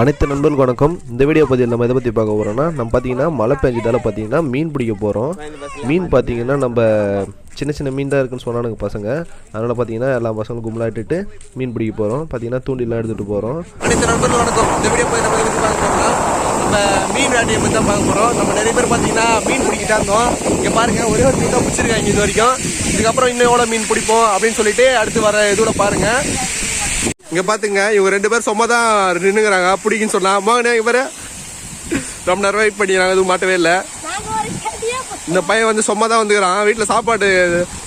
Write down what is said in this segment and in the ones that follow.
அனைத்து நண்பர்களுக்கு வணக்கம். இந்த வீடியோ பதிவில் நம்ம எதை பற்றி பார்க்க போகிறோம்னா நம்ம பார்த்தீங்கன்னா மழை பெஞ்சதால பார்த்தீங்கன்னா மீன் பிடிக்க போகிறோம் மீன் பார்த்தீங்கன்னா நம்ம சின்ன சின்ன மீன் தான் இருக்குன்னு சொன்னானுங்க பசங்க. அதனால் பார்த்தீங்கன்னா எல்லா பசங்களும் கும்பலாட்டுட்டு மீன் பிடிக்க போகிறோம் பார்த்தீங்கன்னா தூண்டிலாம் எடுத்துகிட்டு போகிறோம் அனைத்து நண்பர்கள் வணக்கம். இந்த வீடியோ போய் நம்ம எதை பற்றி பார்க்க நம்ம மீன் வேட்டையை பற்றி தான் பார்க்க போகிறோம் நம்ம நிறைய பேர் பார்த்தீங்கன்னா மீன் பிடிக்கிட்டா இருந்தோம். இங்கே பாருங்க ஒரே ஒரு மீன் தான் பிடிச்சிருக்காங்க இது வரைக்கும். இதுக்கப்புறம் இன்னும் எவ்வளோ மீன் பிடிப்போம் அப்படின்னு சொல்லிட்டு அடுத்து வர இதோட பாருங்கள் இங்கே பார்த்துங்க இவங்க ரெண்டு பேரும் சும்மா தான் நின்றுங்கிறாங்க பிடிக்குன்னு சொன்னா மகனே இவர் ரொம்ப நேரம் வெயிட் பண்ணிக்கிறாங்க எதுவும் மாட்டவே இல்லை. இந்த பையன் வந்து சும்மா தான் வந்துக்கிறான். வீட்டில் சாப்பாடு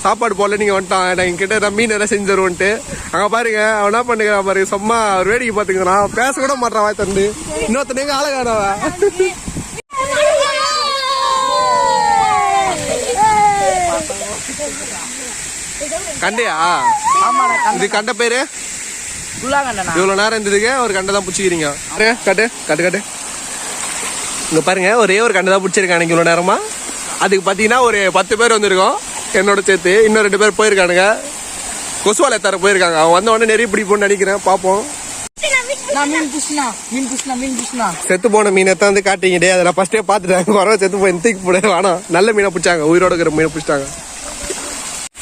சாப்பாடு போடல நீங்கள் வந்துட்டான். நான் என்கிட்ட நான் மீன் எல்லாம் செஞ்சு தருவோன்ட்டு. அங்கே பாருங்க அவன் என்ன பண்ணுகிறான் பாருங்க சும்மா ஒரு வேடிக்கை பார்த்துக்கிறான் பேச கூட மாட்டான் வாய் தந்து இன்னொருத்தன் எங்க ஆளகானவன் கண்டையா? இது கண்ட பேரு? இவ்வளவு நேரம் இருந்ததுக்கு ஒரு கண்டை தான் பிடிச்சிக்கிறீங்க. பாருங்க, கட்டு கட்டு கட்டு. இங்க பாருங்க ஒரே ஒரு கண்டை தான் பிடிச்சிருக்கானுங்க இவ்வளவு நேரமா. அதுக்கு பாத்தீங்கன்னா ஒரு பத்து பேர் வந்திருக்கோம். என்னோட சேர்த்து இன்னும் ரெண்டு பேர் போயிருக்கானுங்க. கொசுவாலை தர போயிருக்காங்க? அவன் வந்த உடனே நிறைய பிடிப்போம்னு நினைக்கிறேன் பார்ப்போம் நான் மீன் புஷ்னா மீன் புஷ்னா மீன் புஷ்னா செத்து போன மீனை தான் வந்து காட்டிங்கடே அதை நான் ஃபர்ஸ்டே பார்த்துட்டேன். குறவை செத்து போய் தூக்கி போட வேணாம் நல்ல மீனை பிடிச்சாங்க உயிரோட இருக்கிற மீனை பிடிச்சிட்டாங்க.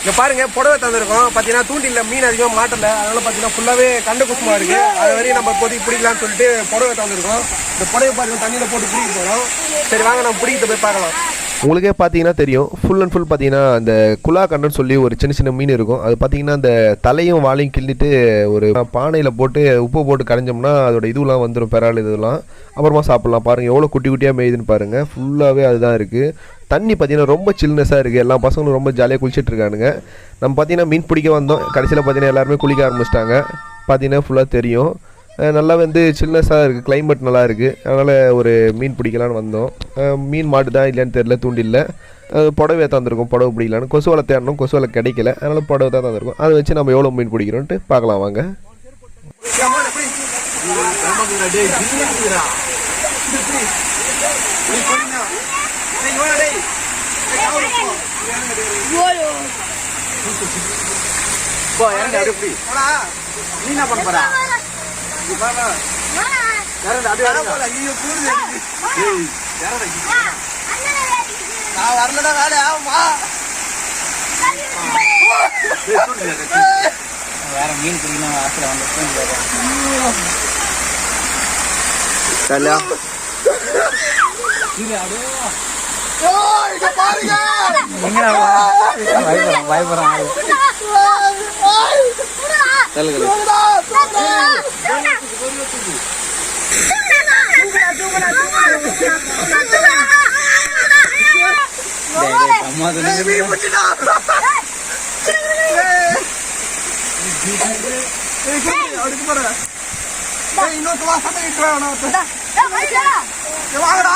இங்க பாருங்க புடவை தந்திருக்கோம். பாத்தீங்கன்னா தூண்டில மீன் அதிகமா மாட்டல. அதனால பாத்தீங்கன்னா ஃபுல்லாவே கண்ட குசுமா இருக்கு. அது வரையும் நம்ம இப்போதைக்கு பிடிக்கலாம்னு சொல்லிட்டு புடவை தந்திருக்கோம். இந்த புடவை பாருங்க தண்ணியில போட்டு பிடிக்க போறோம். சரி வாங்க நம்ம பிடிக்கிட்டு போய் பார்க்கலாம். உங்களுக்கே பார்த்தீங்கன்னா தெரியும். ஃபுல் அண்ட் ஃபுல் பார்த்தீங்கன்னா அந்த குலா கண்டன் சொல்லி ஒரு சின்ன சின்ன மீன் இருக்கும். அது பார்த்தீங்கன்னா அந்த தலையும் வாழையும் கிள்ளிட்டு ஒரு பானையில் போட்டு உப்பு போட்டு கரைஞ்சோம்னா அதோட இதுவெலாம் வந்துடும் பெறால் இதெல்லாம் அப்புறமா சாப்பிட்லாம். பாருங்கள் எவ்வளோ குட்டி குட்டியாக மேயுதுன்னு பாருங்கள் ஃபுல்லாகவே அதுதான் இருக்குது தண்ணி பார்த்தீங்கன்னா ரொம்ப சில்னஸாக இருக்குது எல்லா பசங்களும் ரொம்ப ஜாலியாக குளிச்சுட்டு இருக்கானுங்க நம்ம பார்த்தீங்கன்னா மீன் பிடிக்க வந்தோம் கடைசியில் பார்த்தீங்கன்னா எல்லாருமே குளிக்க ஆரம்பிச்சிட்டாங்க பார்த்தீங்கன்னா ஃபுல்லாக தெரியும் நல்லா வந்து சில்னஸாக இருக்குது கிளைமேட் நல்லா இருக்குது அதனால் ஒரு மீன் பிடிக்கலான்னு வந்தோம் மீன் மீன் மாட்டுதா இல்லையான்னு தெரில தூண்டில்ல புடவை தந்திருக்கோம் புடவை பிடிக்கலான்னு கொசு வலை தேடணும் கொசு வலை கிடைக்கல அதனால் புடவை தான் தந்திருக்கோம் அதை வச்சு நம்ம எவ்வளோ மீன் பிடிக்கிறோன்ட்டு பார்க்கலாம் வாங்க போ இறங்க நீ என்ன பண்ண போற? இறங்க அப்படியே இறங்க. நான் வரலடா வேலை. வேற மீன் பிடிக்கணும் ஆசையில் வந்து கல்யா அடுக்கு பாரு இன்னொரு வாசத்தை இட்டு வாங்கடா.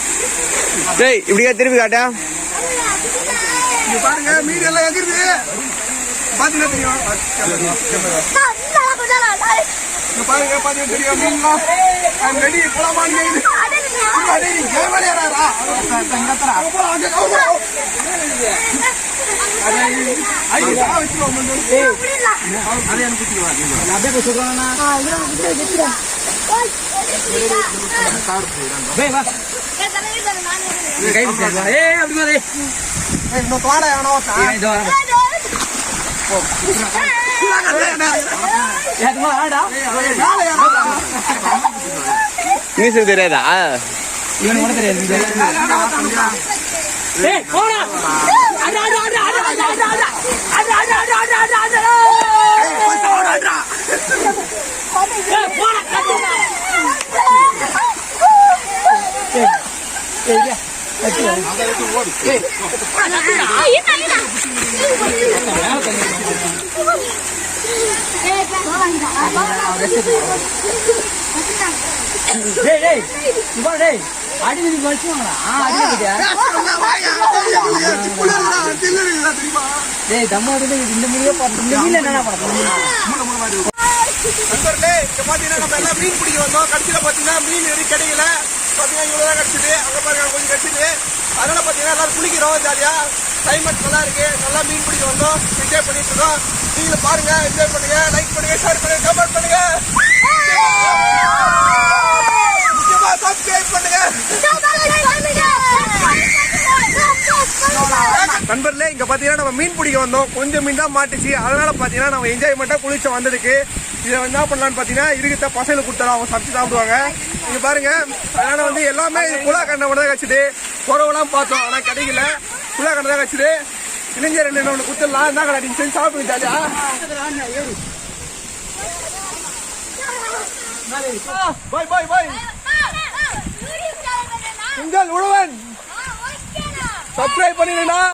டேய் இப்படியா திருப்பி காட்டா இங்க பாருங்க மீன் எல்லாம் எகிருது பாத்தீங்கன்னா தெரியும் பாருங்க பாத்தீங்கன்னா தெரியும் மீன்லாம் கை விட்டுறா ஏ அப்படி மாதிரி இன்னும் தோட வேணா நீச்சல் தெரியாதா இவனுக்கு கூட தெரியாது போடா டேய் டேய் இவா டேய் அடி நீ வச்சுவாங்கடா அடி டேய் தம்மா வந்து இந்த மீனே பாத்து இந்த மீன்ல என்னடா பண்ண நண்பர்களே இங்க பாத்தீங்கன்னா நம்ம எல்லாம் மீன் பிடிக்க வந்தோம். கடைசியில பாத்தீங்கன்னா மீன் எதுவும் கிடைக்கல பார்த்தீங்கன்னா இவ்வளோ தான் கிடச்சிது. அங்கே பாருங்க கொஞ்சம் கிடச்சிது. அதனால பார்த்தீங்கன்னா எல்லோரும் குளிக்கிறோம் ஜாலியாக கிளைமேட் நல்லா இருக்குது நல்லா மீன் பிடிக்க வந்தோம். என்ஜாய் பண்ணிட்டு இருக்கோம். நீங்களும் பாருங்க என்ஜாய் பண்ணுங்கள் லைக் பண்ணுங்கள் ஷேர் பண்ணுங்கள் கமெண்ட் பண்ணுங்கள் முக்கியமாக சப்ஸ்கிரைப் பண்ணுங்க. நண்பர்களே இங்க பாத்தீங்கன்னா நம்ம மீன் பிடிக்க வந்தோம். கொஞ்சம் மீன் தான் மாட்டுச்சு. அதனால பாத்தீங்கன்னா நம்ம என்ஜாய்மெண்ட்டா குளிச்ச வந்திருக்கு இதை என்ன பண்ணலாம்னு பாத்தீங்கன்னா இருக்கிற பசங்களுக்கு கொடுத்தலாம் அவங்க சமைச்சு சாப்பிடுவாங்க. இங்க பாருங்க அதனால வந்து எல்லாமே குலா கண்டை மட்டும் தான் கச்சிட்டு குறவெல்லாம் பார்த்தோம் ஆனா கிடைக்கல. குலா கண்டை தான் கச்சிட்டு இளைஞர் ரெண்டு ஒன்று கொடுத்துடலாம். என்ன கடை நீங்க செஞ்சு சாப்பிடுங்க ஜாலியா. பாய் பாய் பாய். உங்கள் உழவன். சப்ஸ்கிரைப் பண்ணிடுனா